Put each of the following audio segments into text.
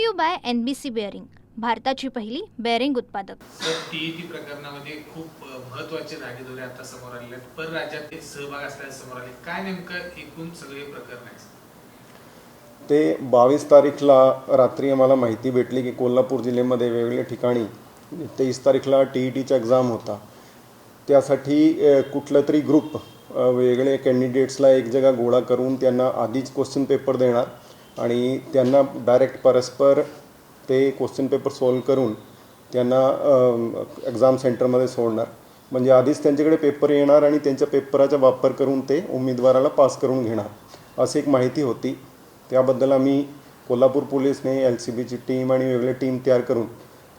To you by N B C bearing भारताची पहिली bearing उत्पादक. सर टीईटी प्रकरणामध्ये खूप अ, महत्त्वाचे धागेदोरे आता समोर आलेले आहेत. परराज्यात ते सहभाग असल्याचे समोर आले काय नेमकं एकूण सगळे प्रकरण आहे ते बावीस तारीखला रात्री आम्हाला माहिती भेटली की कोल्हापूर जिल्ह्यामध्ये वेगवेगळ्या ठिकाणी तेवीस तारीखला टी ई टीचा एक्झाम होता. त्यासाठी कुठलं तरी ग्रुप वेगळे कॅन्डिडेट्सला एक जगा गोळा करून त्यांना आधीच क्वेश्चन पेपर देणार. आणि त्यांना डायरेक्ट परस्पर ते क्वेश्चन पेपर सॉल्व करून त्यांना एक्झाम सेंटरमध्ये सोडणार. म्हणजे आधीच त्यांच्याकडे पेपर येणार आणि त्यांच्या पेपराचा वापर करून ते उमेदवाराला पास करून घेणार. अशी एक माहिती होती. त्याबद्दल आम्ही कोल्हापूर पोलीसने एल सी बीची टीम आणि वेगळे टीम तयार करून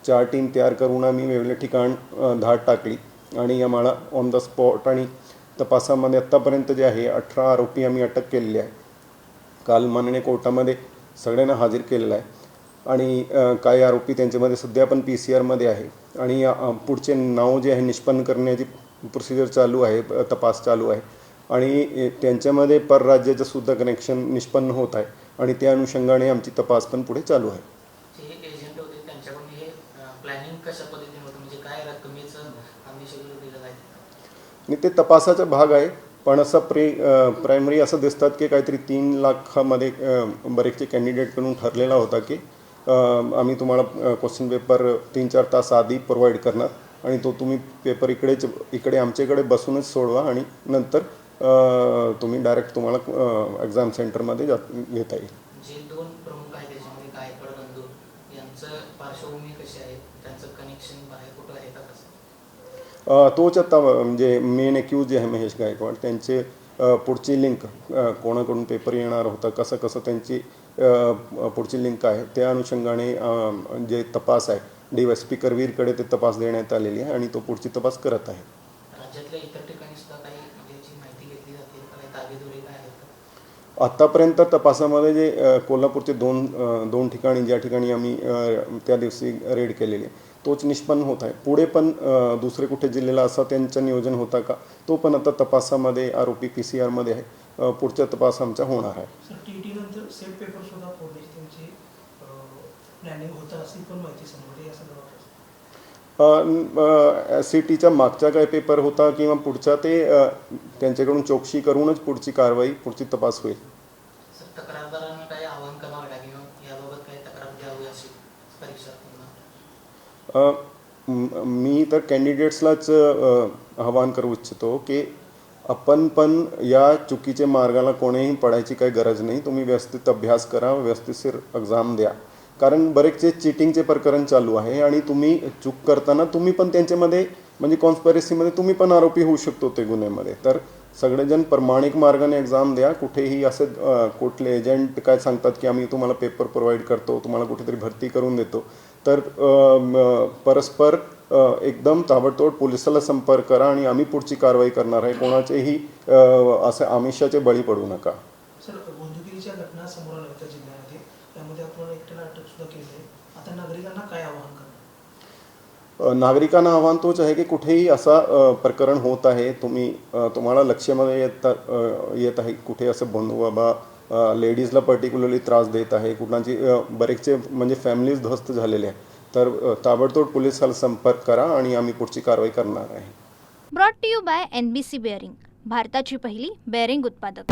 चार टीम तयार करून आम्ही वेगळे ठिकाण धाड टाकली. आणि आम्हाला ऑन द स्पॉट आणि तपासामध्ये आत्तापर्यंत जे आहे अठरा आरोपी आम्ही अटक केलेले आहे. काल माननीय कोर्टामध्ये सगळ्यांना हाजीर केलेलं आहे. आणि काही आरोपी त्यांच्यामध्ये सध्या पण पी सी आरमध्ये आहे. आणि पुढचे नाव जे आहे निष्पन्न करण्याची प्रोसिजर चालू आहे तपास चालू आहे. आणि त्यांच्यामध्ये परराज्याचं सुद्धा कनेक्शन निष्पन्न होत आहे. आणि त्या अनुषंगाने आमची तपास पण पुढे चालू आहे. म्हणजे आणि ते तपासाचा भाग आहे. पण असं प्रे प्रायमरी असं दिसतात की काहीतरी तीन लाखामध्ये बरेचसे बरेचसे कॅन्डिडेटकडून ठरलेला होता की आम्ही तुम्हाला क्वेश्चन पेपर तीन चार तास आधी प्रोव्हाइड करणार आणि तो तुम्ही पेपर इकडेच इकडे आमच्याकडे बसूनच सोडवा आणि नंतर तुम्ही डायरेक्ट तुम्हाला एक्झाम सेंटरमध्ये जा घेता येईल. पार्श्वभूमी कशी आहे? त्यांचं कनेक्शन कुठं आहे का कसं? तोच आता म्हणजे मेन एक्यूज जे आहे महेश गायकवाड त्यांचे पुढची लिंक कोणाकडून पेपर येणार होता कसं कसं त्यांची पुढची लिंक आहे त्या अनुषंगाने जे तपास आहे डी एस पी करवीरकडे ते तपास देण्यात आलेली आहे आणि तो पुढची तपास करत आहे. राज्यातल्या इतर ठिकाणी सुद्धा काही म्हणजे माहिती घेतली जाते काही दागेदोरे काय आहेत आत्तापर्यंत तपासामध्ये जे कोल्हापूरचे दोन दोन ठिकाणी ज्या ठिकाणी आम्ही त्या दिवशी रेड केलेली आहे तोच निष्पन्न होत आहे. पुढे पण दुसरे कुठे जिल्ह्याला असं त्यांचं नियोजन होता का? तो पण आता तपासामध्ये आरोपी पी सी आरमध्ये आहे. पुढचा तपास आमचा होणार आहे. पेपर सुद्धा फोडण्याची त्यांची प्लॅनिंग होतं अशी पण माहिती समोर या संदर्भात सी टीचा मागचा काय पेपर होता किंवा पुढचा ते त्यांच्याकडून चौकशी करूनच पुढची कारवाई पुढची तपास होईल. म- तर कॅन्डिडेट्सलाच आवाहन करू इच्छितो की आपण पण या चुकीच्या मार्गाला कोणीही पडायची काही गरज नाही. तुम्ही व्यवस्थित अभ्यास करा व्यवस्थितशीर एक्झाम द्या. कारण बरेचसे चिटिंगचे प्रकरण चालू आहे आणि तुम्ही चूक करताना तुम्ही पण त्यांच्यामध्ये म्हणजे कॉन्स्परेसीमध्ये तुम्ही पण आरोपी होऊ शकतो ते गुन्ह्यामध्ये. तर सगळेजण प्रमाणिक मार्गाने एक्झाम द्या. कुठेही असे कुठले एजंट काय सांगतात की आम्ही तुम्हाला पेपर प्रोव्हाइड करतो तुम्हाला कुठेतरी भरती करून देतो. तर परस्पर एकदम ताबडतोब पोलिसाला संपर्क करा आणि आम्ही पुढची कारवाई करणार आहे. कोणाचेही असं असे आमिषाचे बळी पडू नका. सर बंदुकीच्या घटना समोर आल्या होत्या जिल्ह्यामध्ये. त्यामध्ये आपण एकट्याला अटक सुद्धा केली आहे आता नागरिकांना काय आवाहन करणार? नागरिकांना आव्हान तोच आहे की कुठेही असा प्रकरण होत आहे तुम्ही तुम्हाला लक्षामध्ये येत येत आहे कुठे असं बंधू बाबा लेडीजला पर्टिक्युलरली त्रास देत आहे कुणाची बरेचसे म्हणजे फॅमिलीज ध्वस्त झालेले आहे तर ताबडतोब पोलिसाला संपर्क करा आणि आम्ही पुढची कारवाई करणार आहे. Brought to you by N B C bearing भारताची पहिली बेअरिंग उत्पादक.